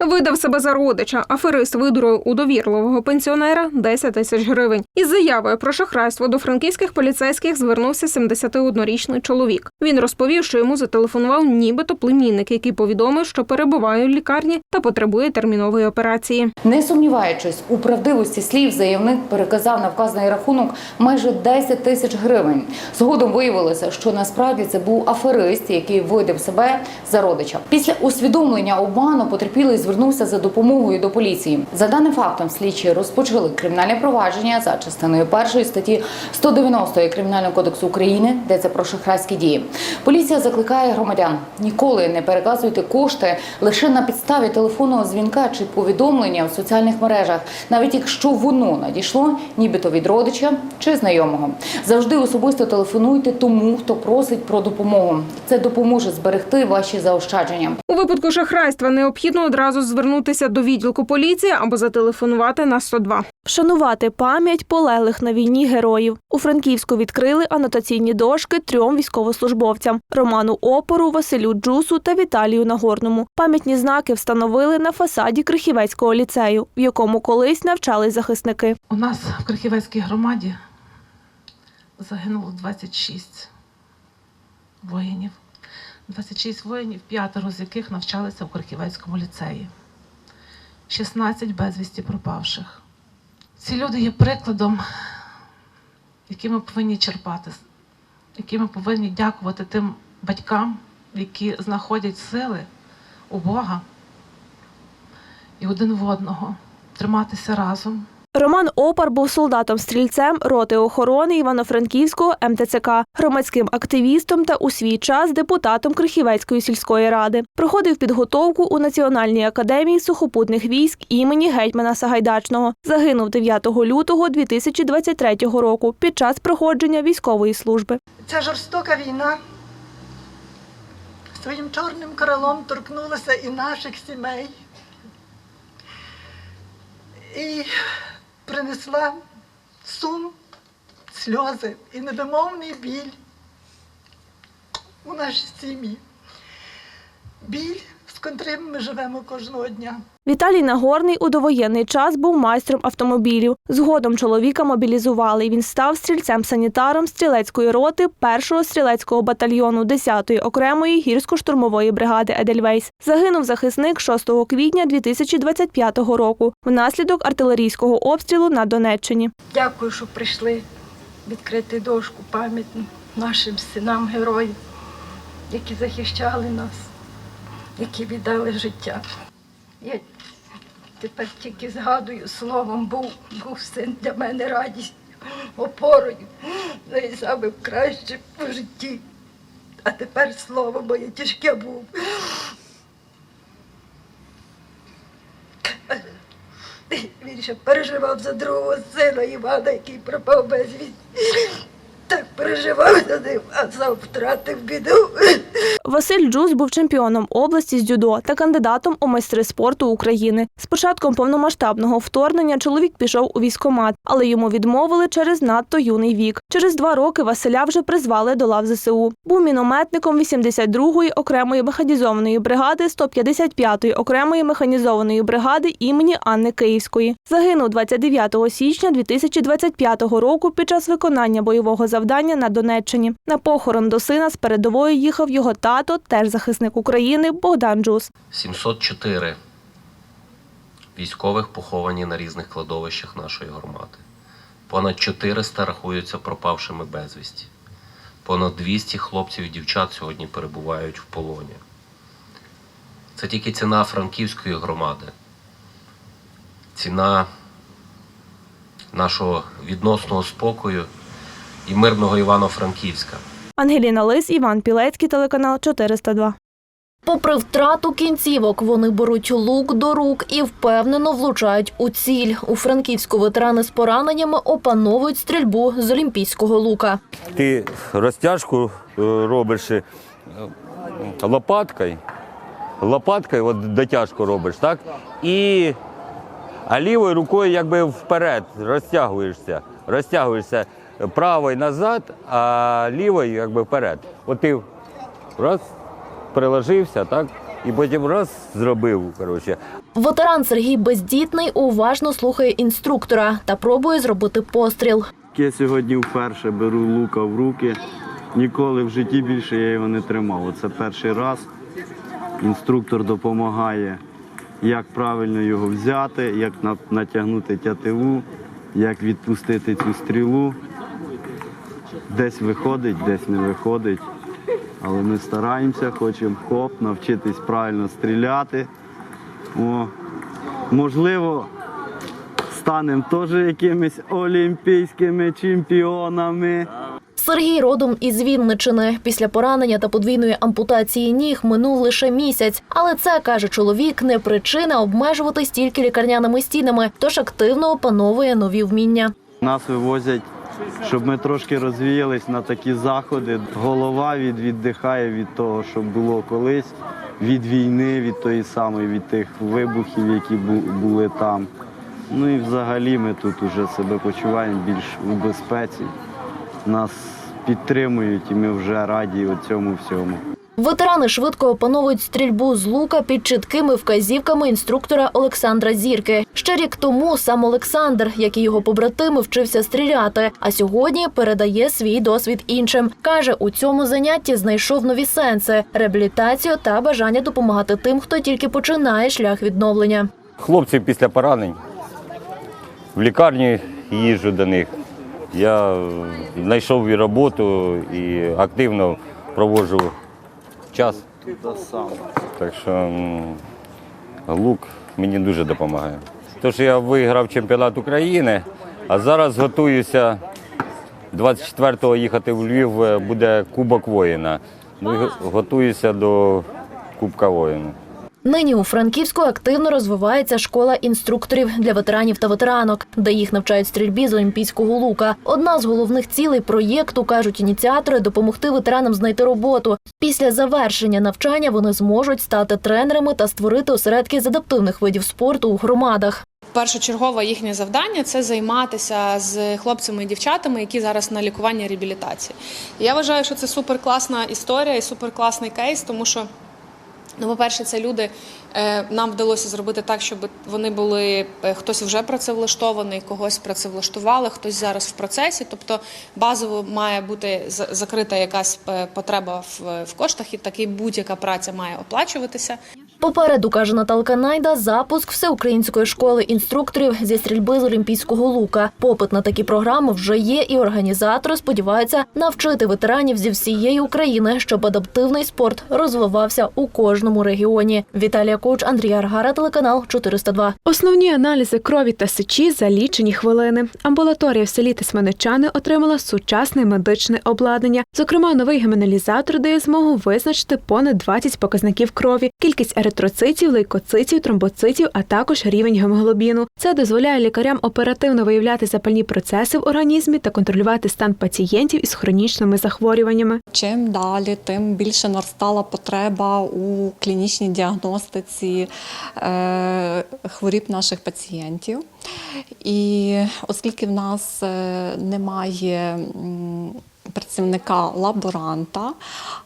Видав себе за родича. Аферист видурив у довірливого пенсіонера 10 тисяч гривень. Із заявою про шахрайство до франківських поліцейських звернувся 71-річний чоловік. Він розповів, що йому зателефонував нібито племінник, який повідомив, що перебуває у лікарні та потребує термінової операції. Не сумніваючись у правдивості слів, заявник переказав на вказаний рахунок майже 10 тисяч гривень. Згодом виявилося, що насправді це був аферист, який видав себе за родича. Після усвідомлення обману потерпілий звернувся за допомогою до поліції. За даним фактом, слідчі розпочали кримінальне провадження за частиною першої статті 190 Кримінального кодексу України, де це про шахрайські дії. Поліція закликає громадян ніколи не переказуйте кошти лише на підставі телефонного дзвінка чи повідомлення в соціальних мережах, навіть якщо воно надійшло, нібито від родича чи знайомого. Завжди особисто телефонуйте тому, хто просить про допомогу. Це допоможе зберегти ваші заощадження. У випадку шахрайства необхідно одразу звернутися до відділку поліції або зателефонувати на 102. Вшанувати пам'ять полеглих на війні героїв. У Франківську відкрили анотаційні дошки трьом військовослужбовцям: Роману Опору, Василю Джусу та Віталію Нагорному. Пам'ятні знаки встановили на фасаді Крихівецького ліцею, в якому колись навчались захисники. У нас в Крихівецькій громаді загинуло 26 воїнів. 26 воїнів, п'ятеро з яких навчалися в Крихівецькому ліцеї. 16 безвісті пропавших. Ці люди є прикладом, який ми повинні черпати, який ми повинні дякувати тим батькам, які знаходять сили у Бога і один в одного, триматися разом. Роман Опар був солдатом-стрільцем роти охорони Івано-Франківського МТЦК, громадським активістом та у свій час депутатом Крихівецької сільської ради. Проходив підготовку у Національній академії сухопутних військ імені гетьмана Сагайдачного. Загинув 9 лютого 2023 року під час проходження військової служби. Ця жорстока війна своїм чорним крилом торкнулася і наших сімей. І принесла сум, сльози і невимовний біль у нашій сім'ї. Біль, котрим ми живемо кожного дня. Віталій Нагорний у довоєнний час був майстром автомобілів. Згодом чоловіка мобілізували. Він став стрільцем-санітаром стрілецької роти 1-го стрілецького батальйону 10-ї окремої гірсько-штурмової бригади Едельвейс. Загинув захисник 6 квітня 2025 року внаслідок артилерійського обстрілу на Донеччині. Дякую, що прийшли відкрити дошку пам'ятну нашим синам героїв, які захищали нас, які віддали життя. Я тепер тільки згадую словом, був, був син для мене радість, опорою, найсаме краще в житті. А тепер слово моє тяжке був. Він ще переживав за другого сина Івана, який пропав безвість. Переживав за ним, а сам втратив біду. Василь Джус був чемпіоном області з дзюдо та кандидатом у майстри спорту України. З початком повномасштабного вторгнення чоловік пішов у військкомат, але йому відмовили через надто юний вік. Через два роки Василя вже призвали до лав ЗСУ. Був мінометником 82-ї окремої механізованої бригади 155-ї окремої механізованої бригади імені Анни Київської. Загинув 29 січня 2025 року під час виконання бойового завдання на Донеччині. На похорон до сина з передової їхав його тато, теж захисник України Богдан Джус. 704 військових поховані на різних кладовищах нашої громади. Понад 400 рахуються пропавшими безвісті. Понад 200 хлопців і дівчат сьогодні перебувають в полоні. Це тільки ціна франківської громади, ціна нашого відносного спокою і мирного Івано-Франківська. Ангеліна Лис, Іван Пілецький, телеканал 402. Попри втрату кінцівок, вони беруть лук до рук і впевнено влучають у ціль. У Франківську ветерани з пораненнями опановують стрільбу з олімпійського лука. Ти розтяжку е, робиш е, лопаткою, лопаткою от дотяжку робиш, так? І а лівою рукою якби вперед розтягуєшся, розтягуєшся правою назад, а лівою якби вперед. От ти раз приложився, так? І потім раз зробив. Коротше. Ветеран Сергій бездітний уважно слухає інструктора та пробує зробити постріл. Я сьогодні вперше беру лука в руки. Ніколи в житті більше я його не тримав. Це перший раз. Інструктор допомагає, як правильно його взяти, як натягнути тятиву, як відпустити цю стрілу. Десь виходить, десь не виходить. Але ми стараємося, хочемо хоп, навчитись правильно стріляти. О, можливо, станемо теж якимись олімпійськими чемпіонами. Сергій родом із Вінничини. Після поранення та подвійної ампутації ніг минув лише місяць. Але це каже чоловік, не причина обмежуватись тільки лікарняними стінами, тож активно опановує нові вміння. Нас вивозять, щоб ми трошки розвіялись на такі заходи. Голова від, віддихає від того, що було колись, від війни, від тої самої, від тих вибухів, які бу- були там. Ну і взагалі ми тут уже себе почуваємо більш у безпеці. Нас підтримують і ми вже раді цьому всьому. Ветерани швидко опановують стрільбу з лука під чіткими вказівками інструктора Олександра Зірки. Ще рік тому сам Олександр, як і його побратими, вчився стріляти, а сьогодні передає свій досвід іншим. каже, у цьому занятті знайшов нові сенси, реабілітацію та бажання допомагати тим, хто тільки починає шлях відновлення. Хлопці після поранень в лікарні їжджу до них. Я знайшов і роботу і активно проводжу час. Так що м, лук мені дуже допомагає. Тож я виграв чемпіонат України, а зараз готуюся 24-го їхати в Львів, е, буде Кубок воїна. Ну, і го- готуюся до Кубка воїна. Нині у Франківську активно розвивається школа інструкторів для ветеранів та ветеранок, де їх навчають стрільбі з олімпійського лука. Одна з головних цілей проєкту кажуть ініціатори допомогти ветеранам знайти роботу. Після завершення навчання вони зможуть стати тренерами та створити осередки з адаптивних видів спорту у громадах. Першочергове їхнє завдання це займатися з хлопцями і дівчатами, які зараз на лікуванні реабілітації. Я вважаю, що це суперкласна історія і суперкласний кейс, тому що. Ну, по-перше, це люди. е, Нам вдалося зробити так, щоб вони були е, хтось вже працевлаштований, когось працевлаштували, хтось зараз в процесі. Тобто базово має бути за- закрита якась е, потреба в, коштах, і таки будь-яка праця має оплачуватися. Попереду каже Наталка Найда запуск всеукраїнської школи інструкторів зі стрільби з олімпійського лука. Попит на такі програми вже є, і організатори сподіваються навчити ветеранів зі всієї України, щоб адаптивний спорт розвивався у кожному регіоні. Віталія Коуч, Андрій Аргара, телеканал 402. Основні аналізи крові та сечі за лічені хвилини. Амбулаторія в селі Тисменичани отримала сучасне медичне обладнання. Зокрема, новий гемоналізатор дає змогу визначити понад 20 показників крові, кількість еритроцитів, лейкоцитів, тромбоцитів, а також рівень гемоглобіну. Це дозволяє лікарям оперативно виявляти запальні процеси в організмі та контролювати стан пацієнтів із хронічними захворюваннями. Чим далі, тим більше наростала потреба у клінічній діагностиці е, хворіб наших пацієнтів. І оскільки в нас е, немає працівника лаборанта,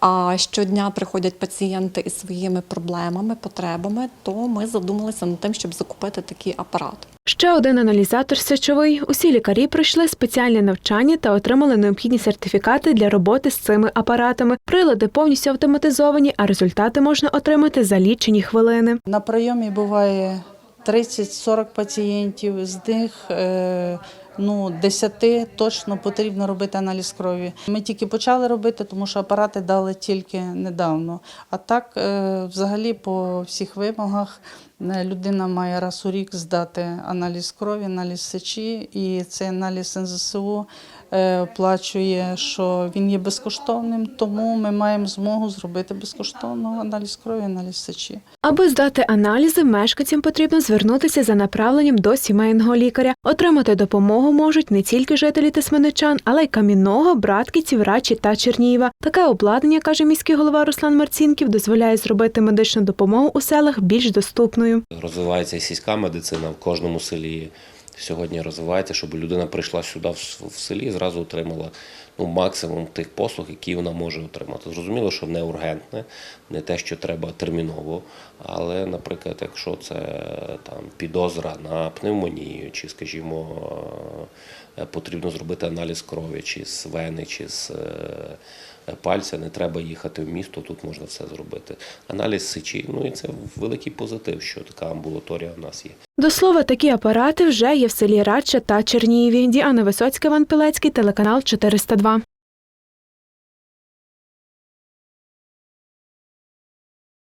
а щодня приходять пацієнти із своїми проблемами, потребами, то ми задумалися над тим, щоб закупити такий апарат. Ще один аналізатор сечовий. Усі лікарі пройшли спеціальне навчання та отримали необхідні сертифікати для роботи з цими апаратами. Прилади повністю автоматизовані, а результати можна отримати за лічені хвилини. На прийомі буває 30-40 пацієнтів, з них е, ну, 10 точно потрібно робити аналіз крові. Ми тільки почали робити, тому що апарати дали тільки недавно. А так, е, взагалі, по всіх вимогах е, людина має раз у рік здати аналіз крові, аналіз сечі, і цей аналіз НЗСУ е, оплачує, що він є безкоштовним, тому ми маємо змогу зробити безкоштовно аналіз крові, аналіз сечі. Аби здати аналізи, мешканцям потрібно звернутися за направленням до сімейного лікаря. Отримати допомогу можуть не тільки жителі Тисменичан, але й Камінного, Братківців, Рачі та Чернієва. Таке обладнання, каже міський голова Руслан Марцінків, дозволяє зробити медичну допомогу у селах більш доступною. Розвивається сільська медицина в кожному селі. Сьогодні розвивається, щоб людина прийшла сюди в селі і зразу отримала ну, максимум тих послуг, які вона може отримати. Зрозуміло, що не ургентне, не те, що треба терміново. Але, наприклад, якщо це там підозра на пневмонію, чи, скажімо, потрібно зробити аналіз крові, чи з вени, чи з е, пальця, не треба їхати в місто, тут можна все зробити. Аналіз сечі, ну і це великий позитив, що така амбулаторія в нас є. До слова, такі апарати вже є в селі Радча та Чернієві. Діана Висоцька, Іван Пилецький, телеканал 402.